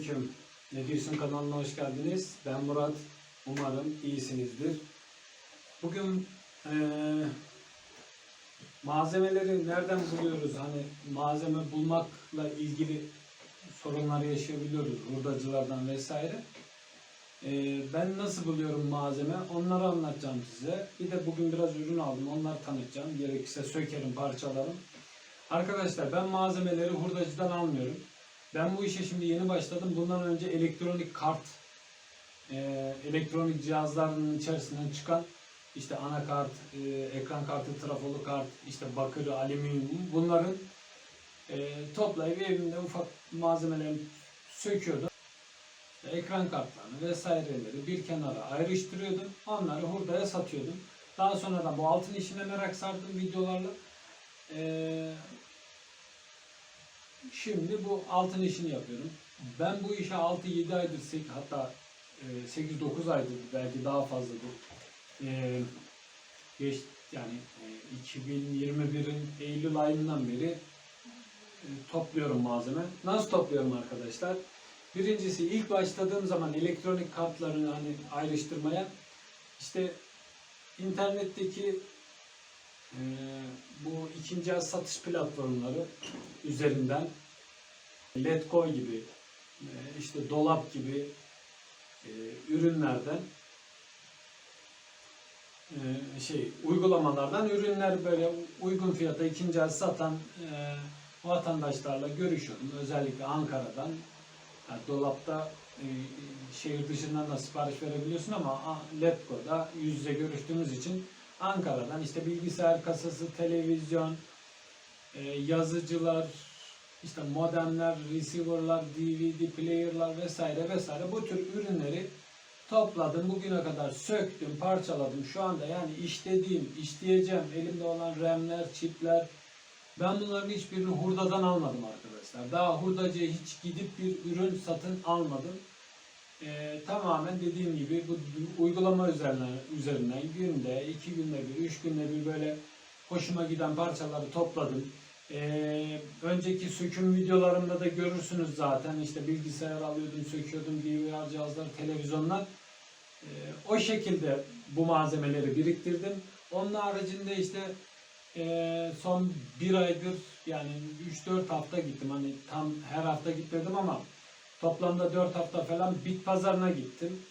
Selamünaleyküm. Ne diyorsun kanalına hoş geldiniz. Ben Murat. Umarım iyisinizdir. Bugün eee, malzemeleri nereden buluyoruz? Hani malzeme bulmakla ilgili sorunlar yaşayabiliyoruz hurdacılardan vesaire. Eee, ben nasıl buluyorum malzeme? Onları anlatacağım size. Bir de bugün biraz ürün aldım. Onları tanıtacağım. Gerekirse sökerim, parçalarım. Arkadaşlar ben malzemeleri hurdacıdan almıyorum. Ben bu işe şimdi yeni başladım. Bundan önce elektronik kart, e, elektronik cihazların içerisinden çıkan işte anakart, e, ekran kartı, trafolu kart, işte bakırı, alüminyum bunların e, toplayıp evimde ufak malzemeleri söküyordum. Ekran kartlarını vesaireleri bir kenara ayrıştırıyordum. Onları hurdaya satıyordum. Daha sonradan bu altın işine merak sardım videolarla. Ee, şimdi bu altın işini yapıyorum. Ben bu işe 6-7 aydır, sek- hatta e, 8-9 aydır belki daha fazladır. E, geç, yani e, 2021'in Eylül ayından beri e, topluyorum malzeme. Nasıl topluyorum arkadaşlar? Birincisi ilk başladığım zaman elektronik kartlarını hani ayrıştırmaya işte internetteki ee, bu ikinci el satış platformları üzerinden Letgo gibi e, işte dolap gibi e, ürünlerden e, şey uygulamalardan ürünler böyle uygun fiyata ikinci el satan vatandaşlarla görüşüyorum. Özellikle Ankara'dan yani dolapta şehir dışından da sipariş verebiliyorsun ama Letgo'da yüz yüze görüştüğümüz için Ankara'dan işte bilgisayar kasası, televizyon, e, yazıcılar, işte modemler, receiver'lar, DVD player'lar vesaire vesaire bu tür ürünleri topladım. Bugüne kadar söktüm, parçaladım. Şu anda yani işlediğim, işleyeceğim elimde olan RAM'ler, çipler ben bunların hiçbirini hurdadan almadım arkadaşlar. Daha hurdacıya hiç gidip bir ürün satın almadım. Ee, tamamen dediğim gibi bu uygulama üzerinden, üzerinden günde, iki günde bir, üç günde bir böyle hoşuma giden parçaları topladım. Ee, önceki söküm videolarımda da görürsünüz zaten işte bilgisayar alıyordum, söküyordum, DVR cihazlar, televizyonlar. Ee, o şekilde bu malzemeleri biriktirdim. Onun haricinde işte e, son bir aydır yani 3-4 hafta gittim. Hani tam her hafta gitmedim ama Toplamda 4 hafta falan bit pazarına gittim.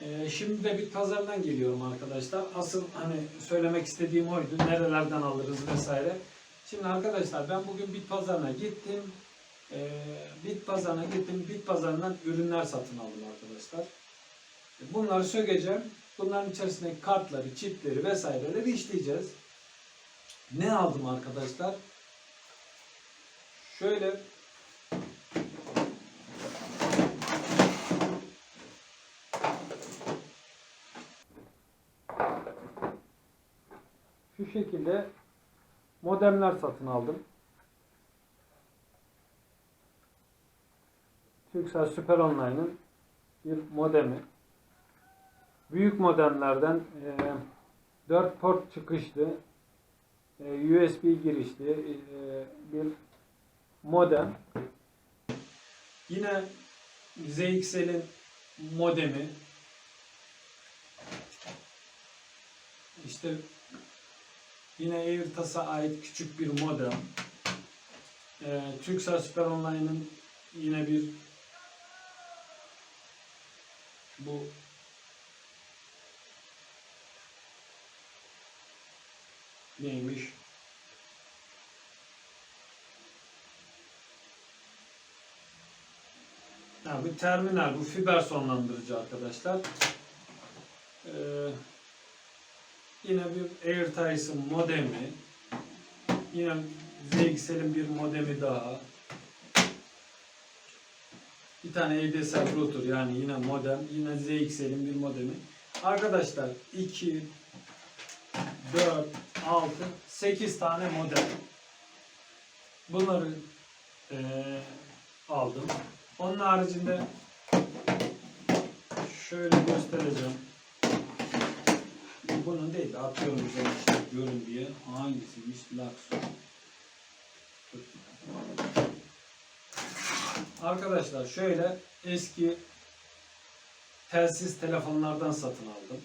Ee, şimdi de bit pazarından geliyorum arkadaşlar. Asıl hani söylemek istediğim oydu. Nerelerden alırız vesaire. Şimdi arkadaşlar ben bugün bit pazarına gittim. Ee, bit pazarına gittim. Bit pazarından ürünler satın aldım arkadaşlar. Bunları sökeceğim. Bunların içerisindeki kartları, çipleri vesaireleri işleyeceğiz. Ne aldım arkadaşlar? Şöyle şu şekilde modemler satın aldım. Turkcell Super Online'ın bir modemi. Büyük modemlerden e, 4 port çıkışlı e, USB girişli e, bir modem. Yine ZXL'in modemi. İşte Yine Airtas'a ait küçük bir modem. Ee, Turkcell Super Online'ın yine bir bu neymiş? Ha, bu terminal, bu fiber sonlandırıcı arkadaşlar. Ee, Yine bir AirTies'ın modemi. Yine ZXL'in bir modemi daha. Bir tane ADSL router yani yine modem. Yine ZXL'in bir modemi. Arkadaşlar 2 4 6 8 tane modem. Bunları eee, aldım. Onun haricinde şöyle göstereceğim bunun değil de atıyorum üzerine işte görün diye. Hangisiymiş? Lakso. Arkadaşlar şöyle eski telsiz telefonlardan satın aldım.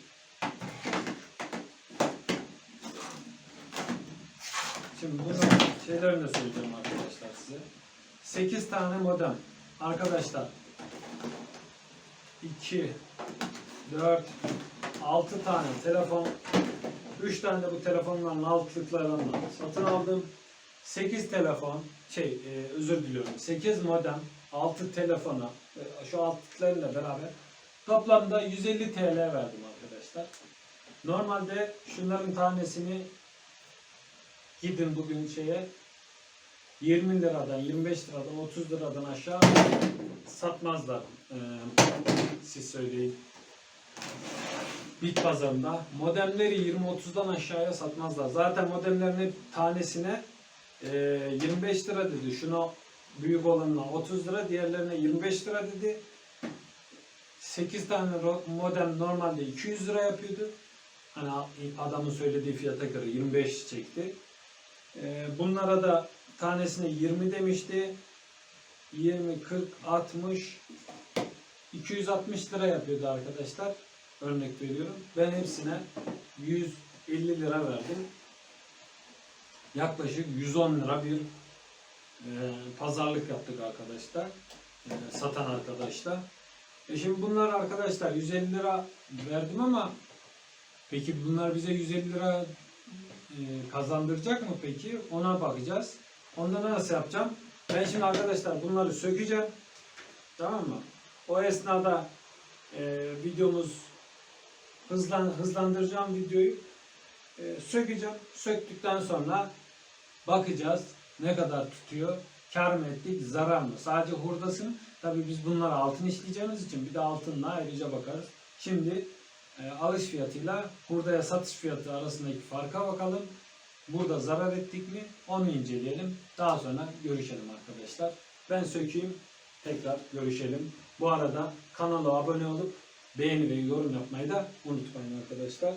Şimdi bunun şeylerini söyleyeceğim arkadaşlar size. 8 tane modem. Arkadaşlar 2 4 6 tane telefon 3 tane de bu telefonların altlıklarından satın aldım. 8 telefon şey e, özür diliyorum 8 modem 6 telefona e, şu altlıklarıyla beraber toplamda 150 TL verdim arkadaşlar. Normalde şunların tanesini gidin bugün şeye 20 liradan 25 liradan 30 liradan aşağı satmazlar. Ee, siz söyleyin. Bit pazarında. Modemleri 20-30'dan aşağıya satmazlar. Zaten modemlerin tanesine e, 25 lira dedi. Şuna büyük olanına 30 lira, diğerlerine 25 lira dedi. 8 tane modem normalde 200 lira yapıyordu. Hani adamın söylediği fiyata göre 25 çekti. E, bunlara da tanesine 20 demişti. 20, 40, 60, 260 lira yapıyordu arkadaşlar. Örnek veriyorum. Ben hepsine 150 lira verdim. Yaklaşık 110 lira bir e, pazarlık yaptık arkadaşlar. E, satan arkadaşlar. E şimdi bunlar arkadaşlar 150 lira verdim ama peki bunlar bize 150 lira e, kazandıracak mı peki? Ona bakacağız. Onda nasıl yapacağım? Ben şimdi arkadaşlar bunları sökeceğim. Tamam mı? O esnada e, videomuz hızlan, hızlandıracağım videoyu. E, sökeceğim. Söktükten sonra bakacağız ne kadar tutuyor. Kar mı ettik, zarar mı? Sadece hurdasını. Tabii biz bunlara altın işleyeceğimiz için bir de altınla ayrıca bakarız. Şimdi e, alış fiyatıyla hurdaya satış fiyatı arasındaki farka bakalım. Burada zarar ettik mi onu inceleyelim. Daha sonra görüşelim arkadaşlar. Ben sökeyim. Tekrar görüşelim. Bu arada kanala abone olup beğeni ve yorum yapmayı da unutmayın arkadaşlar.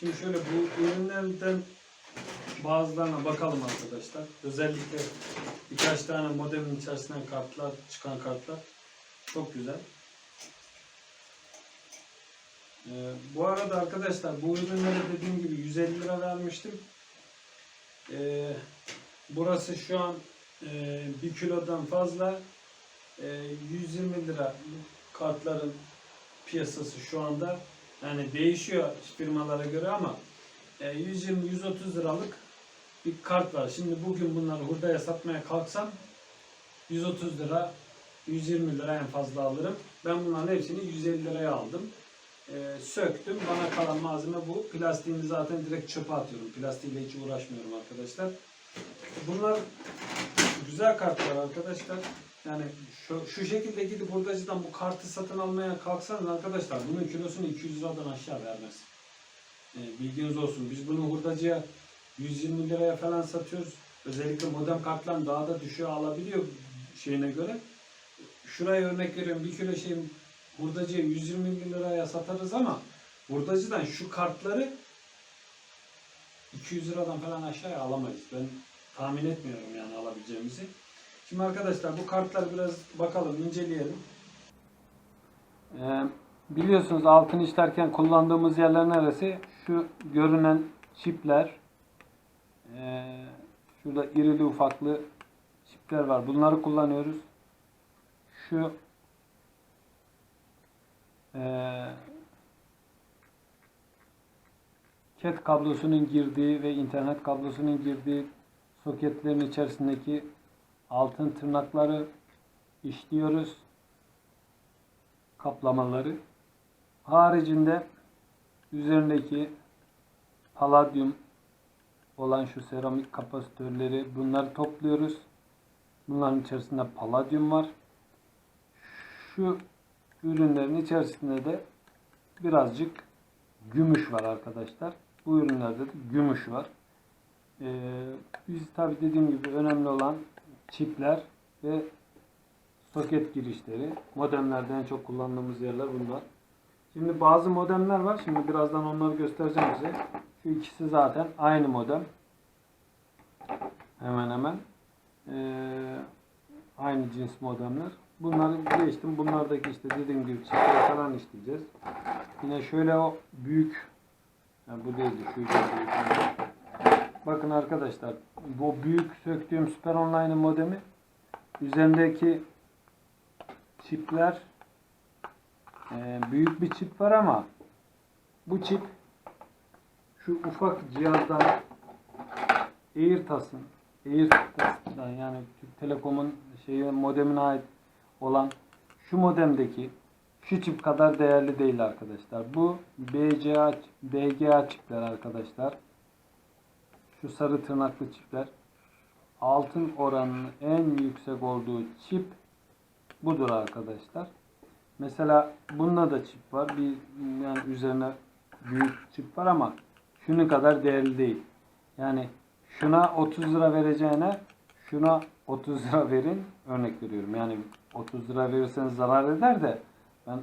Şimdi şöyle bu ürünlerden bazılarına bakalım arkadaşlar. Özellikle birkaç tane modemin içerisinden kartlar, çıkan kartlar çok güzel. Ee, bu arada arkadaşlar bu ürünlere dediğim gibi 150 lira vermiştim. Ee, burası şu an e, 1 kilodan fazla e, 120 lira kartların piyasası şu anda. Yani değişiyor firmalara göre ama e, 120-130 liralık bir kart var. Şimdi bugün bunları hurdaya satmaya kalksam 130 lira 120 lira en fazla alırım. Ben bunların hepsini 150 liraya aldım. E, söktüm. Bana kalan malzeme bu. Plastiğini zaten direkt çöpe atıyorum. Plastiğiyle hiç uğraşmıyorum arkadaşlar. Bunlar güzel kartlar arkadaşlar. Yani şu, şu şekilde gidip hurdacıdan bu kartı satın almaya kalksanız arkadaşlar bunun kilosunu 200 liradan aşağı vermez. E, bilginiz olsun. Biz bunu hurdacıya 120 liraya falan satıyoruz. Özellikle modem kartlar daha da düşüğe alabiliyor şeyine göre. Şuraya örnek veriyorum. Bir kilo şey hurdacıya 120 liraya satarız ama hurdacıdan şu kartları 200 liradan falan aşağıya alamayız. Ben tahmin etmiyorum yani alabileceğimizi. Şimdi arkadaşlar bu kartları biraz bakalım, inceleyelim. Ee, biliyorsunuz altın işlerken kullandığımız yerler neresi? Şu görünen çipler. Ee, şurada irili ufaklı çipler var. Bunları kullanıyoruz. Şu ee, cat kablosunun girdiği ve internet kablosunun girdiği soketlerin içerisindeki altın tırnakları işliyoruz. Kaplamaları. Haricinde üzerindeki paladyum olan şu seramik kapasitörleri bunları topluyoruz. Bunların içerisinde paladyum var. Şu ürünlerin içerisinde de birazcık gümüş var arkadaşlar. Bu ürünlerde de gümüş var. Ee, biz tabi dediğim gibi önemli olan çipler ve soket girişleri. Modemlerde en çok kullandığımız yerler bunlar. Şimdi bazı modemler var. Şimdi birazdan onları göstereceğim size. Şu ikisi zaten aynı modem. Hemen hemen. Ee, aynı cins modemler. Bunları geçtim. Bunlardaki işte dediğim gibi çipleri falan işleyeceğiz. Yine şöyle o büyük yani bu değildi. Şu büyük. Bakın arkadaşlar bu büyük söktüğüm Super Online modemi üzerindeki çipler e, büyük bir çip var ama bu çip şu ufak cihazdan AirTas'ın AirTas'dan yani Türk Telekom'un şeyi modemine ait olan şu modemdeki şu çip kadar değerli değil arkadaşlar. Bu BCA BGA çipler arkadaşlar şu sarı tırnaklı çipler altın oranının en yüksek olduğu çip budur arkadaşlar. Mesela bunda da çip var. Bir yani üzerine büyük çip var ama şunun kadar değerli değil. Yani şuna 30 lira vereceğine şuna 30 lira verin. Örnek veriyorum. Yani 30 lira verirseniz zarar eder de ben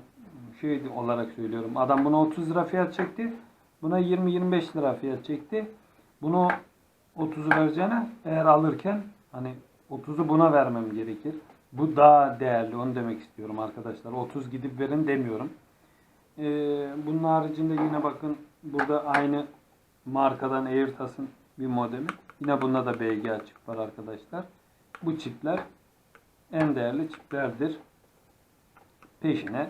şey olarak söylüyorum. Adam buna 30 lira fiyat çekti. Buna 20-25 lira fiyat çekti. Bunu 30'u vereceğine eğer alırken hani 30'u buna vermem gerekir. Bu daha değerli onu demek istiyorum arkadaşlar. 30 gidip verin demiyorum. Ee, bunun haricinde yine bakın burada aynı markadan AirTas'ın bir modemi. Yine bunda da BGA çip var arkadaşlar. Bu çipler en değerli çiplerdir. Peşine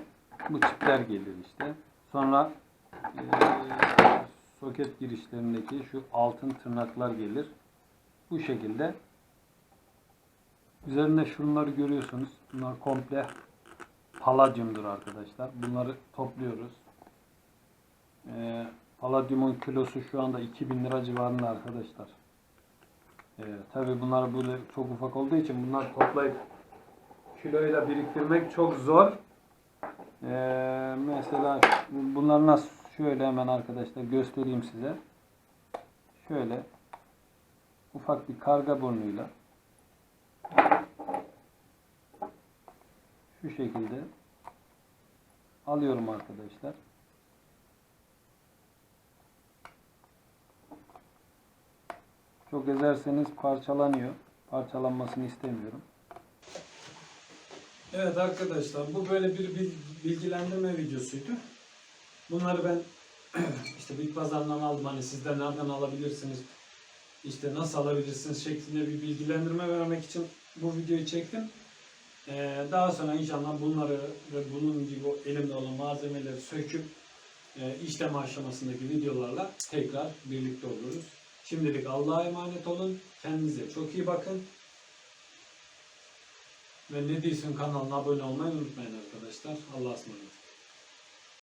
bu çipler gelir işte. Sonra e, soket girişlerindeki şu altın tırnaklar gelir. Bu şekilde. Üzerinde şunları görüyorsunuz. Bunlar komple paladyumdur arkadaşlar. Bunları topluyoruz. Ee, paladyumun kilosu şu anda 2000 lira civarında arkadaşlar. Ee, Tabi bunlar böyle çok ufak olduğu için bunlar toplayıp kiloyla biriktirmek çok zor. Ee, mesela bunlar nasıl Şöyle hemen arkadaşlar göstereyim size. Şöyle ufak bir karga burnuyla şu şekilde alıyorum arkadaşlar. Çok ezerseniz parçalanıyor. Parçalanmasını istemiyorum. Evet arkadaşlar bu böyle bir bil- bilgilendirme videosuydu. Bunları ben işte Big Pazar'dan aldım hani siz de nereden alabilirsiniz işte nasıl alabilirsiniz şeklinde bir bilgilendirme vermek için bu videoyu çektim. Ee, daha sonra inşallah bunları ve bunun gibi elimde olan malzemeleri söküp e, işlem aşamasındaki videolarla tekrar birlikte oluruz. Şimdilik Allah'a emanet olun. Kendinize çok iyi bakın. Ve ne diyorsun kanalına abone olmayı unutmayın arkadaşlar. Allah'a ısmarladık.